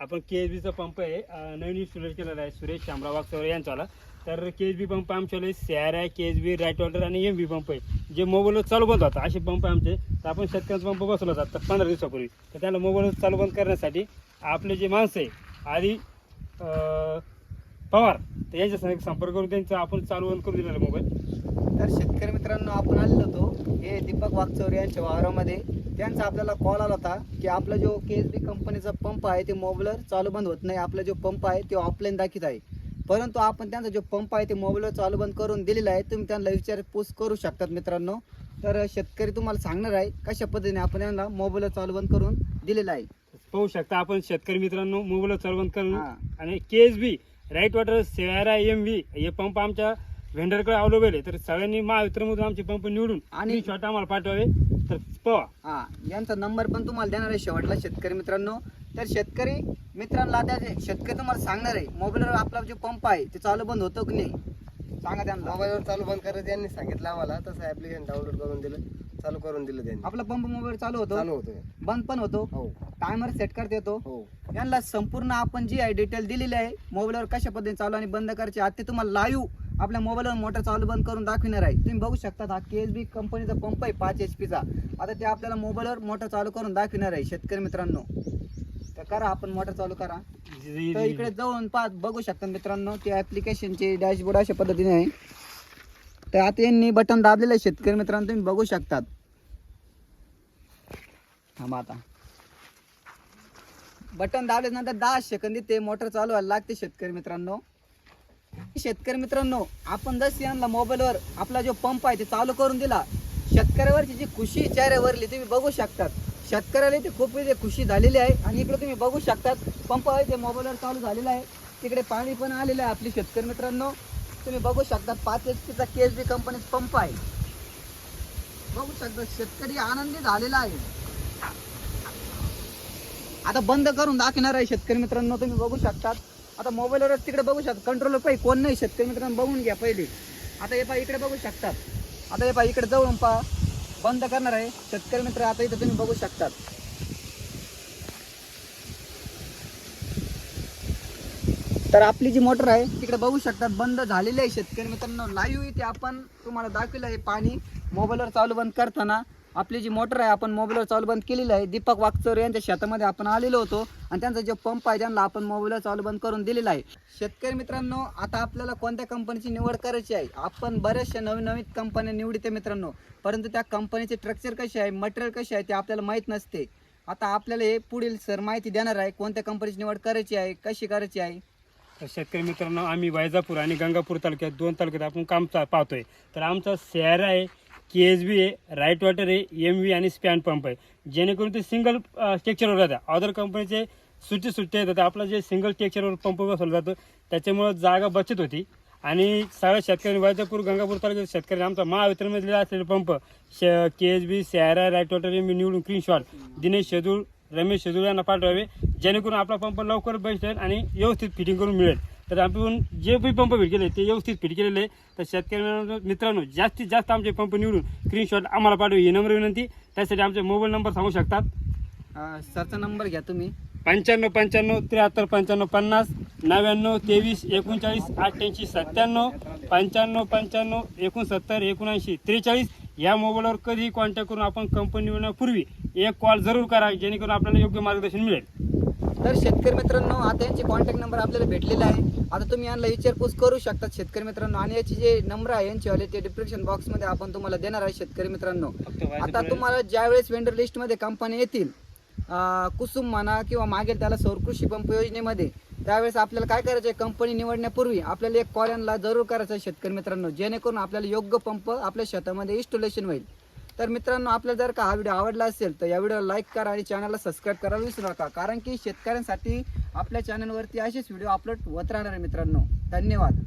आपण के एच बीचा पंप आहे. नवीन इन्स्टॉलेट केलेला आहे सुरेश शामराव वागचौरे यांचावाला तर के एच बी पंप आमच्याकडे सी आर आहे K H B right water आणि एम बी पंप आहे. जे मोबाईलवर चालू बंद होता असे पंप आहे आमचे. तर आपण शेतकऱ्यांचा पंप बसवला जातात पंधरा दिवसापूर्वी. तर त्याला मोबाईलवर चालू बंद करण्यासाठी आपले जे माणसं आहे आधी पवार तर यांच्या संपर्क करून त्यांचा आपण चालू बंद करून दिलेला मोबाईल तर शेतकरी मित्रांनो आपण आलेलो होतो हे दीपक वागचौरे यांच्या वावरामध्ये. त्यांचा आपल्याला कॉल आला होता की आपला जो के एस बी कंपनीचा पंप आहे ते मोबाईलवर चालू बंद होत नाही. आपला जो पंप आहे ते ऑफलाईन दाखवत आहे. परंतु आपण त्यांचा जो पंप आहे ते मोबाईलवर चालू बंद करून दिलेला आहे. तुम्ही त्यांना विचारपूस करू शकतात मित्रांनो. तर शेतकरी तुम्हाला सांगणार आहे कशा पद्धतीने आपण त्यांना मोबाईलवर चालू बंद करून दिलेला आहे. पाहू शकता आपण शेतकरी मित्रांनो मोबाईलवर चालू बंद करून. आणि K S B right water सेवारा M V हे पंप आमच्या व्हेंडरकडे अवेलेबल आहे तर सगळ्यांनी महावितरणमधून आमचे पंप निवडून आणि- शॉट आम्हाला पाठवावे तर पवा. हा यांचा नंबर पण तुम्हाला देणार आहे शेवटला शेतकरी मित्रांनो. तर शेतकरी मित्रांना त्या शेतकरी तुम्हाला सांगणार आहे मोबाईलवर आपला जो पंप आहे ते चालू बंद होतो की नाही? सांगा त्यांना. मोबाईलवर चालू बंद करायचं त्यांनी सांगितलं आम्हाला तसं ऍप्लिकेशन डाउनलोड करून दिलं चालू करून दिलं त्यांनी. आपला पंप मोबाईल चालू होतो? चालू होतं. बंद पण होतो? हो. टायमर सेट करता येतो? हो. यांना संपूर्ण आपण जी आहे डिटेल दिलेली आहे मोबाईलवर कशा पद्धतीने चालू आणि बंद करायचे आज ते तुम्हाला लाईव्ह आपल्या मोबाईलवर मोटर चालू बंद करून दाखविणार आहे. तुम्ही बघू शकता हा के एस बी कंपनीचा पंप आहे पाच एच पीचा आता ते आपल्याला मोबाईलवर मोटर चालू करून दाखविणार आहे शेतकरी मित्रांनो. तर करा आपण मोटर चालू करा. तर इकडे जाऊन पा बघू शकता मित्रांनो ते ऍप्लिकेशनचे डॅशबोर्ड अशा पद्धतीने आहे. तर आता यांनी बटन दाबलेलं आहे शेतकरी मित्रांनो तुम्ही बघू शकतात. थांबा आता. बटन दाबल्यानंतर दहा सेकंदी ते मोटर चालू व्हायला लागते शेतकरी मित्रांनो. शेतकरी मित्रांनो आपण जर यांना मोबाईलवर आपला जो पंप आहे ते चालू करून दिला शेतकऱ्यावरची जी खुशी चेहऱ्यावरली तुम्ही बघू शकतात. शेतकऱ्याला ते खूप खुशी झालेली आहे आणि इकडे तुम्ही बघू शकतात पंप आहे ते मोबाईलवर चालू झालेला आहे. तिकडे पाणी पण आलेलं आहे आपले शेतकरी मित्रांनो. तुम्ही बघू शकता पाच एच पीचा के एस बी कंपनीचा पंप आहे. बघू शकता शेतकरी आनंदी झालेला आहे. आता बंद करून दाखवणार आहे शेतकरी मित्रांनो तुम्ही बघू शकतात. आता मोबाईलवरच तिकडे बघू शकता. कंट्रोल पाहिजे. कोण नाही शेतकरी मित्रांनो बघून घ्या पहिले. आता हे पहा इकडे बघू शकतात. आता हे पहा इकडे जाऊन पहा. बंद करणार आहे. शेतकरी मित्र आता इथं तुम्ही बघू शकतात. तर आपली जी मोटर आहे तिकडे बघू शकतात. बंद झालेली आहे शेतकरी मित्रांनो. लाईव्ह इथे आपण तुम्हाला दाखवलं आहे पाणी. मोबाईलवर चालू बंद करताना. आपली जी मोटर आहे आपण मोबाईलवर चालू बंद केलेली आहे. दीपक वागचोर यांच्या शेतामध्ये आपण आलेलो होतो आणि त्यांचा जो पंप आहे त्यांना आपण मोबाईलवर चालू बंद करून दिलेला आहे. शेतकरी मित्रांनो आता आपल्याला कोणत्या कंपनीची निवड करायची आहे? आपण बऱ्याचशा नवीन नवीन कंपन्या निवडते मित्रांनो. परंतु त्या कंपनीचे स्ट्रक्चर कसे आहे मटेरियल कसे आहे ते आपल्याला माहीत नसते. आता आपल्याला हे पुढील सर माहिती देणार आहे कोणत्या कंपनीची निवड करायची आहे कशी करायची आहे? तर शेतकरी मित्रांनो आम्ही वैजापूर आणि गंगापूर तालुक्यात दोन तालुक्यात आपण काम पाहतोय. तर आमचा शहर आहे के एस बी आहे राईट वॉटर आहे एम व्ही आणि स्पॅन पंप आहे. जेणेकरून ते सिंगल स्ट्रक्चरवर राहतात अदर कंपनीचे सुट्टे सुट्टे येतात. आपलं जे सिंगल स्ट्रक्चरवर पंप बसवला जातो त्याच्यामुळं जागा बचत होती. आणि सगळ्या शेतकरी वैजापूर गंगापूर तालुक्यात शेतकरी आमचा महावितरणमधले असलेले पंप श के एस बी सॅरा राईट वॉटर एम निवडून निवडून शॉट दिनेश शेजूळ रमेश शेजूळ यांना पाठवावे. जेणेकरून आपला पंप लवकर बसेल आणि व्यवस्थित फिटिंग करून मिळेल. तर आपण जे बी पंप फिट केले ते व्यवस्थित फिट केलेले. तर शेतकरी मित्रांनो जास्तीत जास्त आमचे पंप निवडून स्क्रीनशॉट आम्हाला पाठवे ही नंबर विनंती. त्यासाठी आमचे मोबाईल नंबर सांगू शकतात? सरचा नंबर घ्या तुम्ही. पंच्याण्णव पंच्याण्णव त्र्याहत्तर पंच्याण्णव पन्नास नव्याण्णव तेवीस एकोणचाळीस अठ्ठ्याऐंशी सत्त्याण्णव पंच्याण्णव पंच्याण्णव एकोणसत्तर एकोणऐंशी त्रेचाळीस. या मोबाईलवर कधीही कॉन्टॅक्ट करून आपण कंपनी निवडण्यापूर्वी एक कॉल जरूर करा जेणेकरून आपल्याला योग्य मार्गदर्शन मिळेल. तर शेतकरी मित्रांनो आता यांचे कॉन्टॅक्ट नंबर आपल्याला भेटलेला आहे. आता तुम्ही यांना विचारपूस करू शकता शेतकरी मित्रांनो. आणि याचे जे नंबर आहे यांचेवाले ते डिस्क्रिप्शन बॉक्समध्ये आपण तुम्हाला देणार आहे शेतकरी मित्रांनो. आता तुम्हाला ज्यावेळेस वेंडर लिस्टमध्ये कंपन्या येतील कुसुम म्हणा किंवा मागेल त्याला सौरकृषी पंप योजनेमध्ये त्यावेळेस आपल्याला काय करायचं आहे? कंपनी निवडण्यापूर्वी आपल्याला एक कॉल यांना जरूर करायचं आहे शेतकरी मित्रांनो. जेणेकरून आपल्याला योग्य पंप आपल्या शेतामध्ये इन्स्टॉलेशन होईल. तर मित्रांनो आपल्याला जर का हा व्हिडिओ आवडला असेल तर या व्हिडिओला लाईक करा आणि चॅनलला सबस्क्राईब करायला विसरू नका. कारण की शेतकऱ्यांसाठी आपल्या चॅनलवरती असेच व्हिडिओ अपलोड होत राहणार आहे मित्रांनो. धन्यवाद.